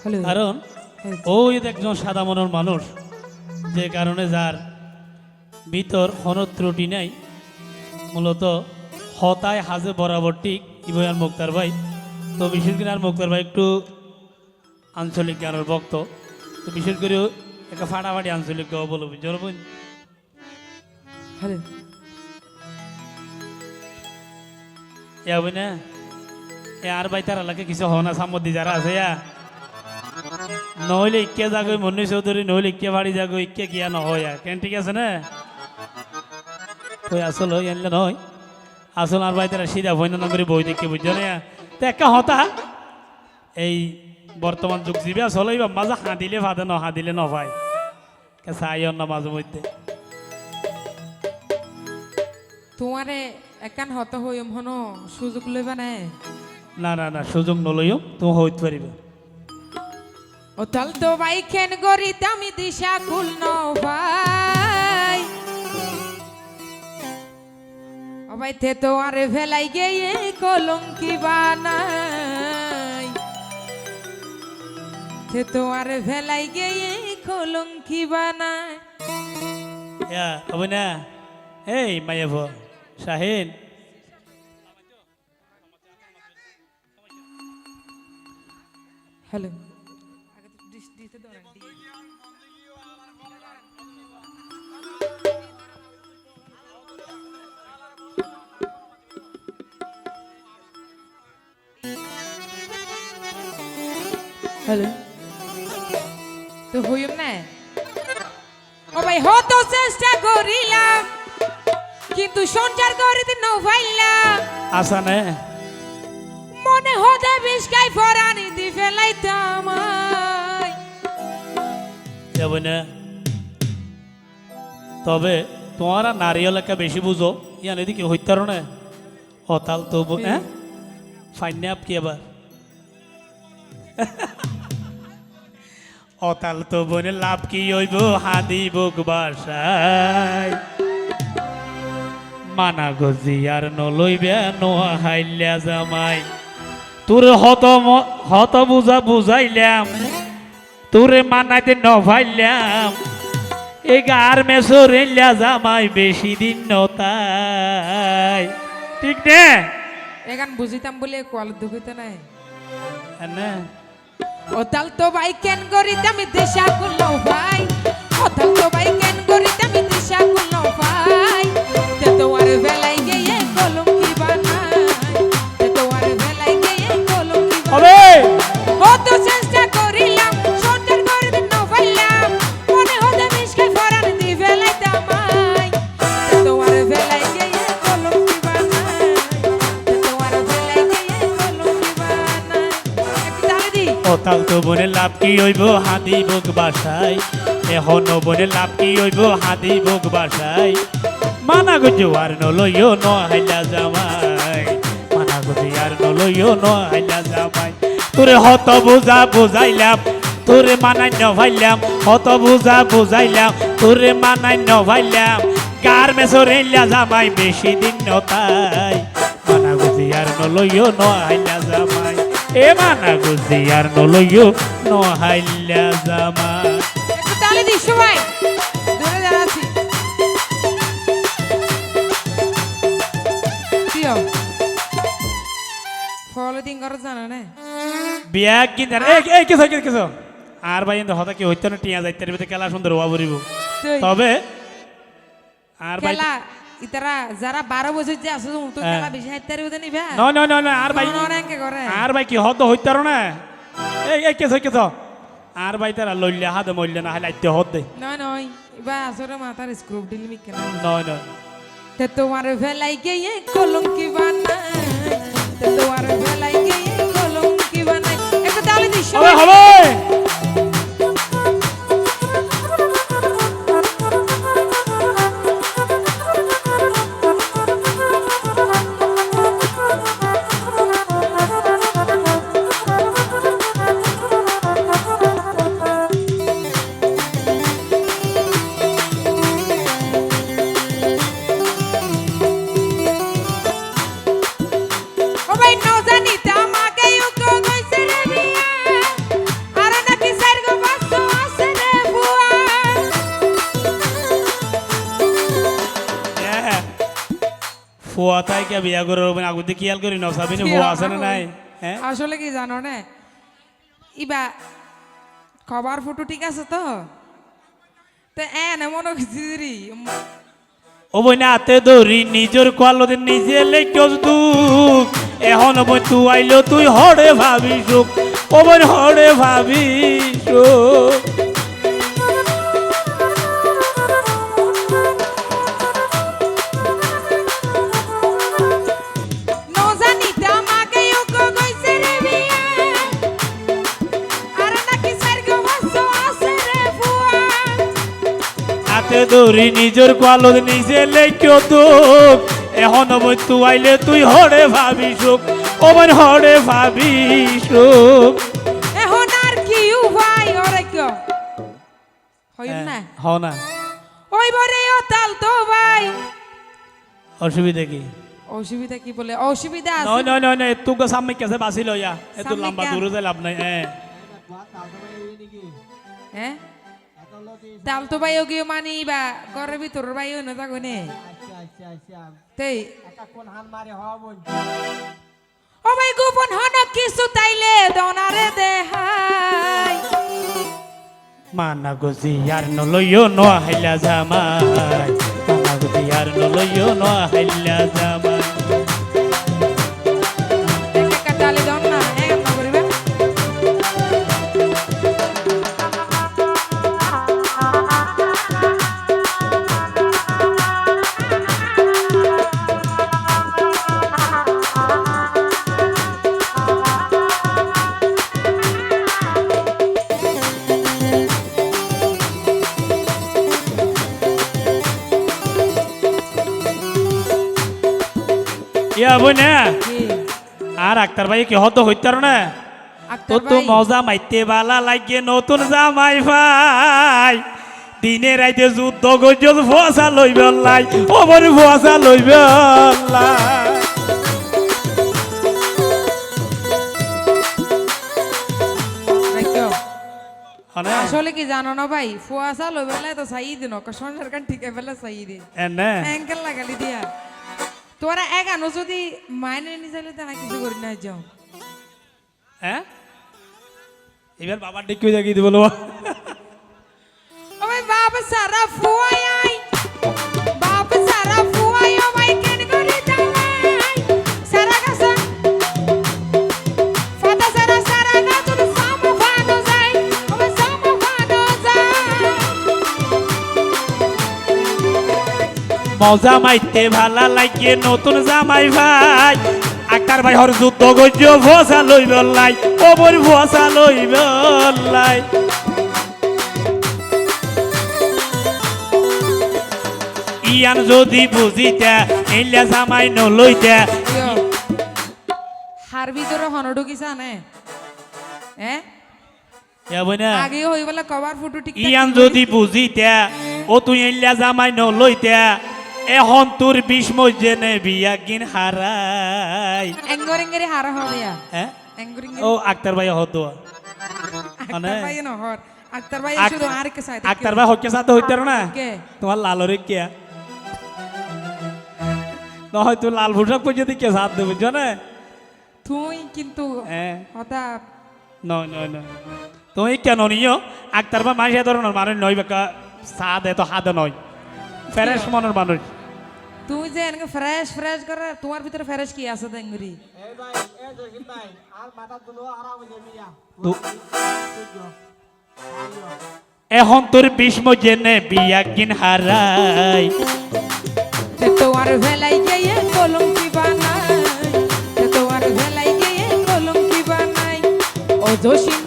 Hello. কারণ ওই একজন সাদা মনের মানুষ যে কারণে যার ভিতর হন ত্রুটি নাই। মূলত হতায় হাজে বরাবর ঠিক ইবয়ান মুক্তার ভাই। তো বিশেষ করে আর মুক্তার ভাই একটু আঞ্চলিক গানের ভক্ত। তো বিশেষ করে একটা ফাটাফাটি আঞ্চলিক গাওয়া বলব ইয়া বই না? এ আর ভাই তার এলাকা কিছু হওয়া না সাম্মদি যারা আছে, ইয়া। নহলে ইকে যাগৈ মন্নি চৌধুরী নহলে ইকে বাড়ি যাগৈ ইকে গিয়া নহয় কেন ঠিক আছে না? তুই আসল হই আনলে নয় আসল আর ভাই তারা সিধা ভয় না করে বই দেখে বুঝছ না তো একটা হতা? এই বর্তমান যুগ জীবে বা মাঝে হাঁদিলে ভাদে ন, হাঁদিলে ন ভাই। চাই না মাঝে মধ্যে। তোমারে একান হত হইম হন সুযোগ লইবা নাই? না না না সুযোগ নলইও তুমি হইতে পারিবে। অতল তো বাইখেন গরিত আমি দিশা কুল ন ভাই। অবাই তে তো আরে ভেলাই গিয়ে কলঙ্কি বানাই। তে তো আরে ভেলাই গিয়ে কলঙ্কি বানাই। ইয়া হবে না। এই মাইয়া ভো শাহিন। হ্যালো। হ্যালো। তো হইম না? ও ভাই হতো চেষ্টা করিলাম কিন্তু সঞ্চার করিতে নৌ পাইলাম। আসা নে মনে হতে বিষকাই ফরানি দি যাবে না তবে তোমার আর নারিয়েল একা বেশি বুঝো ইয়ান এদিকে হইতার না। হতাল তো হ্যাঁ? ফাইনে আপ কি এবার অতাল তো বনে লাভ কি হইব হাদি বুক বাসায়। মানা গজি আর নলইবে নোয়া হাইল্যা জামাই। তোর হত হত বুঝা বুঝাইলাম। তোরে মানাইতে নভাইলাম এই গার মেসর এলিয়া জামাই বেশি দিন নতাই ঠিক নে? এখান বুঝিতাম বলে কোয়াল দুঃখিত নাই। না ও তাল তো ভাই কেন করিতাম দিশা কুলো ভাই ও তাল তো ভাই কেন করিতাম দিশা কুলো ভাই। তে তো আর বেলাই গিয়ে কলম কি হইব হাদি বুক বাসায়? এখন বনে লাভ কি হইব হাদি বুক বাসায়? মানা গুজু আর নলইও ন হাইলা জামাই। মানা গুজি আর নলইও ন হাইলা জামাই। তোরে হত বুঝা বুঝাইলাম, তোরে মানাই ভাইলাম হত বুঝা বুঝাইলাম, তোরে মানাই ন ভাইলাম গার মেসর এলিয়া জামাই বেশি দিন নতাই। মানা গুজি আর নলইও ন হাইলা জামাই। এ মানা গুজি আর নলইও ন হাইলা জামাই একটু তালে সবাই দূরে দাঁড়াচ্ছি। দিও ফলো জানা না বিয়া কিনার এই এই কিছু কিছু কিছু। আর ভাই হতা কি হইতো না? টিয়া যাইতে পারবে খেলা সুন্দর পড়িব তুই। তবে আর ভাই খেলা? ইতারা যারা বারো বছর যে আছে তো হ্যাঁ। বেশি হাইতে নিবে আর ভাই আর কি হদ হইতার না? এই এই কিছু কিছু আর ভাই তারা লইলে হাত মরলে না হলে আইতে হদ দে নয় নয় এবার আসরে মাথার স্ক্রুপ ডিল মিকে না নয় নয় তে তোমার ভেলাই গিয়ে কলঙ্কি বানাই তে তোমার ভেলাই গিয়ে কলঙ্কি বানাই একটু তাহলে দিস হবে হবে ফুয়া তাই কে বিয়া করে রবেন আগুতে করি? ফুয়া আছে না নাই? হ্যাঁ? আসলে কি জানো না? ইবা খবর ফটো ঠিক আছে তো? তো এ না মনে করছি ও বই না হাতে ধরি নিজের নিজে লেখস দুঃখ। এখন বই তুই আইলো তুই হরে ভাবি সুখ ও বই হরে ভাবি সুখ ধরি নিজের কোয়ালত নিজে লেখো দুঃখ। এখন তুই আইলে তুই হরে ভাবি সুখ ও হরে ভাবি সুখ। এখন আর কি উপায় ওরে কিয় হইল না? হ না। ওই বরে ও তাল তো ভাই। অসুবিধা কি? অসুবিধা কি বলে? অসুবিধা আছে। নয় নয় নয় নয় তোকে সামনে কেসে বাঁচি লইয়া। এত লম্বা দূরে যায় লাভ নাই হ্যাঁ হ্যাঁ? তাল তো ভাই গিয়ে মানি বা ঘরের ভিতর ভাই না থাকো নে তেই ও ভাই গোপন হন কিছু তাইলে দনারে দেহাই মানা গুজি আর নলইও ন হাইলা জামাই মানা গুজি আর নলইও ন হাইলা জামাই আর আক্তার ভাই কি হতো হইতার না? তো তো মজা মাইতে বালা লাগে নতুন জামাই ভাই। দিনে রাইতে যুদ্ধ গজ ভুয়াশা লইবে লাই ও বড় ভুয়াশা লইবে আসলে কি জানো না ভাই ফুয়াশা লই বেলা তো সাই দিন সংসার কান ঠিক বেলা সাই দে এনে? অ্যাঙ্কেল লাগালি দিয়া। তোরা আনো যদি মাইনে নি চাইলে তারা কিছু করি না যাও। হ্যাঁ? এবার বাবার দিব বাবা ও ভাই বাবা সারা ফুয়াই মজা মাইতে ভালা লাগে নতুন জামাই ভাই। আকার ভাই হর যুদ্ধ গজ ভসা লাই ও বর ভসা লইব লাই। ইয়ান যদি বুঝিতা এলিয়া জামাই নলইতা। হার ভিতরে হন ঢুকিছা নে। হ্যাঁ যাবই না। আগে হই ফটো ঠিক ইয়ান যদি বুঝিতা ও তুই এলিয়া জামাই নলইতা। এখন তোর বিষ মজেনে বিয়া গিন হারাই। এঙ্গর এঙ্গরে হারা হবে হ্যাঁ ও আক্তার ভাই হতো। নহর আক্তার ভাই শুধু আর কে? সাইড আক্তার ভাই হকে সাথে হইতে না? তোমার লালরে কে? লাল ভুষক পর্যন্ত কে সাথ দেবে জানে তুই কিন্তু নয় নয় নয় তুমি কেন নিও আক্তার বা মাসে ধরনের মানুষ নয় বেকা সাদ এত হাত নয়। ফেরেশ মনের মানুষ। তুই যে এনেকে ফ্রেশ ফ্রেশ করে তোমার ভিতরে ফ্রেশ কি আছে দেঙ্গুরি এখন তোর বিষ্ম জেনে বিয়া কিন হারাই। তে তোমার ভেলাই গিয়ে কলম কি বানাই তোমার ভেলাই গিয়ে কলম কি বানাই। ও জসিম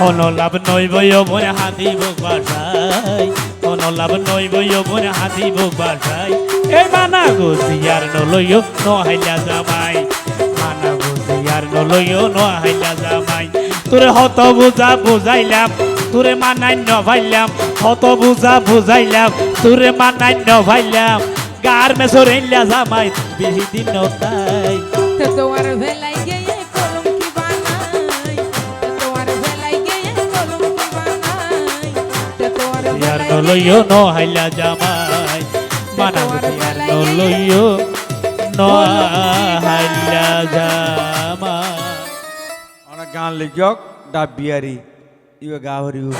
কোনো লাভ নইব ওপরে হাতিব বাসাই কোনো লাভ নইব ওপরে হাতিব বাসাই এই মানা গুজিয়ার নলইও, নহাইলা জামাই। মানা গুজিয়ার নলইও, নহাইলা জামাই। তোরে হত বুঝা বুঝাইলাম, তোরে মানান্য ভাইলাম হত বুঝা বুঝাইলাম, তোরে মানান্য ভাইলাম গার মেসরে জামাই, বিহি দিন তাই। তোমার ভেলা লইও নহাইলা জামাই বানাবো আর লইও নহাইলা জামাই। অনেক গান লিখক ডাবিয়ারি ইয়ে গাহরিও